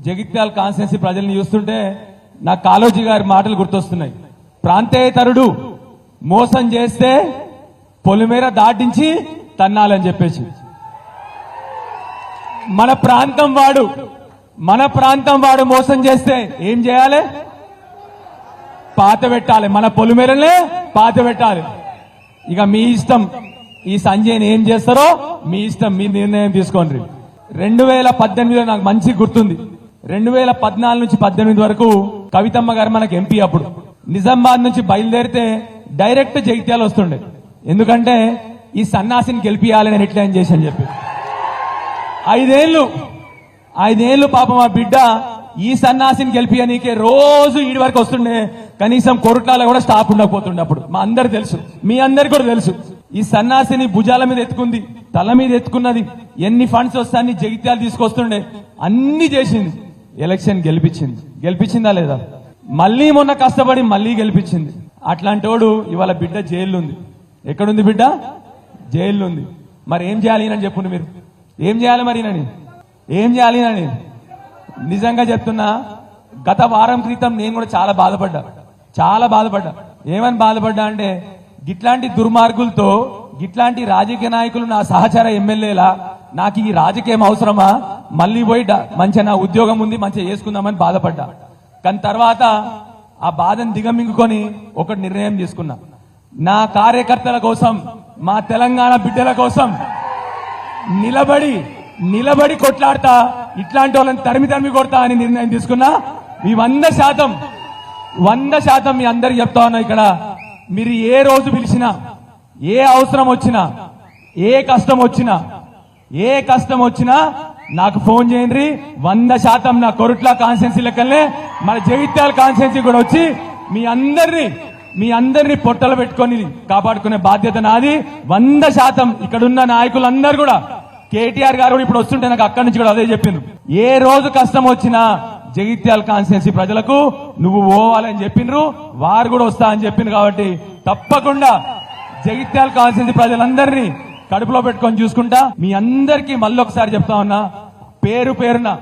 Jagtial constituency ప్రజల్ని చూస్తుంటే నాకు కాలోజీ గారి మాటలు గుర్తొస్తున్నాయి. ప్రాంతేయతరుడు మోసం చేస్తే పొలిమేర దాటించి తన్నాలని చెప్పేసి. మన ప్రాంతం వాడు మన ప్రాంతం వాడు మోసం చేస్తే ఏం చేయాలి? పాత పెట్టాలి. మన పొలిమేరలే పాత పెట్టాలి. ఇక మీ ఇష్టం ఈ సంజయ్ని ఏం చేస్తారో మీ ఇష్టం మీ నిర్ణయం తీసుకోండి. రెండు వేల పద్దెనిమిదిలో నాకు మంచి గుర్తుంది. రెండు వేల పద్నాలుగు నుంచి పద్దెనిమిది వరకు కవితమ్మ గారు మనకు ఎంపీ అప్పుడు. నిజామాబాద్ నుంచి బయలుదేరితే డైరెక్ట్ జైత్యాలు వస్తుండే. ఎందుకంటే ఈ సన్నాసిని గెలిపియాలని నేను ఎట్లా చేసి అని చెప్పి. ఐదేళ్ళు ఐదేళ్ళు పాపం మా బిడ్డ ఈ సన్నాసిని గెలిపియనీకే రోజు ఈడి వరకు వస్తుండే. కనీసం కొరుట్లాలో కూడా స్టాప్ ఉండకపోతుండే అప్పుడు. మా అందరు తెలుసు. మీ అందరికి కూడా తెలుసు. ఈ సన్నాసిని భుజాల మీద ఎత్తుకుంది తల మీద ఎత్తుకున్నది. ఎన్ని ఫండ్స్ వస్తాయని జగిత్యాలు తీసుకొస్తుండే. అన్ని చేసింది. ఎలక్షన్ గెలిపించింది. గెలిపించిందా లేదా? మళ్ళీ మొన్న కష్టపడి మళ్ళీ గెలిపించింది. అట్లాంటోడు ఇవాళ బిడ్డ జైలుంది. ఎక్కడుంది బిడ్డ? జైలుంది. మరి ఏం చేయాలి అని చెప్పండి మీరు? ఏం చేయాలి మరి నని ఏం చేయాలి నని నిజంగా చెప్తున్నా గత వారం క్రితం నేను కూడా చాలా బాధపడ్డా. చాలా బాధపడ్డా. ఏమని బాధపడ్డా అంటే గిట్లాంటి దుర్మార్గులతో గిట్లాంటి రాజకీయ నాయకులు నా సహచర ఎమ్మెల్యేలా నాకు ఈ రాజకీయం అవసరమా? మళ్ళీ పోయి మంచిగా నా ఉద్యోగం ఉంది మంచిగా చేసుకుందామని బాధపడ్డా. కానీ తర్వాత ఆ బాధను దిగమింగుకొని ఒక నిర్ణయం తీసుకున్నా. నా కార్యకర్తల కోసం మా తెలంగాణ బిడ్డల కోసం నిలబడి నిలబడి కొట్లాడతా ఇట్లాంటి వాళ్ళని తరిమి తరిమి కొడతా అని నిర్ణయం తీసుకున్నా. మీ వంద శాతం వంద శాతం మీ అందరికి చెప్తా ఉన్నా ఇక్కడ. మీరు ఏ రోజు పిలిచినా ఏ అవసరం వచ్చినా ఏ కష్టం వచ్చినా ఏ కష్టం వచ్చినా నాకు ఫోన్ చేయండి. వంద శాతం నా కొరుట్ల కాన్స్టెన్సీ లెక్కనే మన జగిత్యాల కాన్స్టెన్సీ కూడా వచ్చి మీ అందరినీ మీ అందరినీ పొట్టలు పెట్టుకొని కాపాడుకునే బాధ్యత నాది. వంద శాతం ఇక్కడున్న నాయకులందరూ కూడా కేటీఆర్ గారు కూడా ఇప్పుడు వస్తుంటే నాకు అక్కడి నుంచి కూడా అదే చెప్పిండ్రు. ఏ రోజు కష్టం వచ్చినా జగిత్యాల కాన్స్టిట్యున్సీ ప్రజలకు నువ్వు పోవాలని చెప్పిండ్రు వారు కూడా వస్తా అని చెప్పింది కాబట్టి తప్పకుండా జగిత్యాల కాన్స్టిట్యున్సీ ప్రజలందరినీ కడుపులో పెట్టుకొని చూసుకుంటా. మీ అందరికీ మళ్ళీ ఒకసారి చెప్తా ఉన్నా పేరు పేరున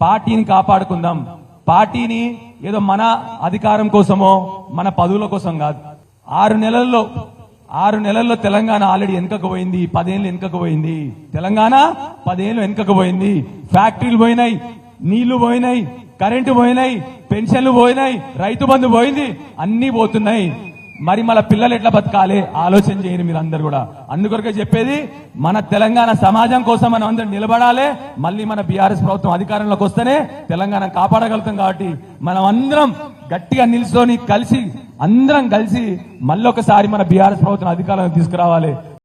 పార్టీని కాపాడుకుందాం. పార్టీని ఏదో మన అధికారం కోసమో మన పదవుల కోసం కాదు. ఆరు నెలల్లో ఆరు నెలల్లో తెలంగాణ ఆల్రెడీ వెనుకకు పోయింది. పదేళ్ళు వెనుకకు పోయింది. తెలంగాణ పదేళ్ళు వెనుకకు పోయింది. ఫ్యాక్టరీలు పోయినాయి నీళ్ళు పోయినాయి కరెంటు పోయినాయి పెన్షన్లు పోయినాయి రైతు బంధు పోయింది అన్ని పోతున్నాయి. మరి మన పిల్లలు ఎట్లా బతకాలి? ఆలోచన చేయండి మీరు అందరు కూడా. అందుకొరకే చెప్పేది మన తెలంగాణ సమాజం కోసం మనం అందరం నిలబడాలి. మళ్ళీ మన బీఆర్ఎస్ ప్రభుత్వం అధికారంలోకి వస్తేనే తెలంగాణ కాపాడగలుగుతాం కాబట్టి మనం అందరం గట్టిగా నిల్చొని కలిసి అందరం కలిసి మళ్ళీ ఒకసారి మన బీఆర్ఎస్ ప్రభుత్వం అధికారంలో తీసుకురావాలి.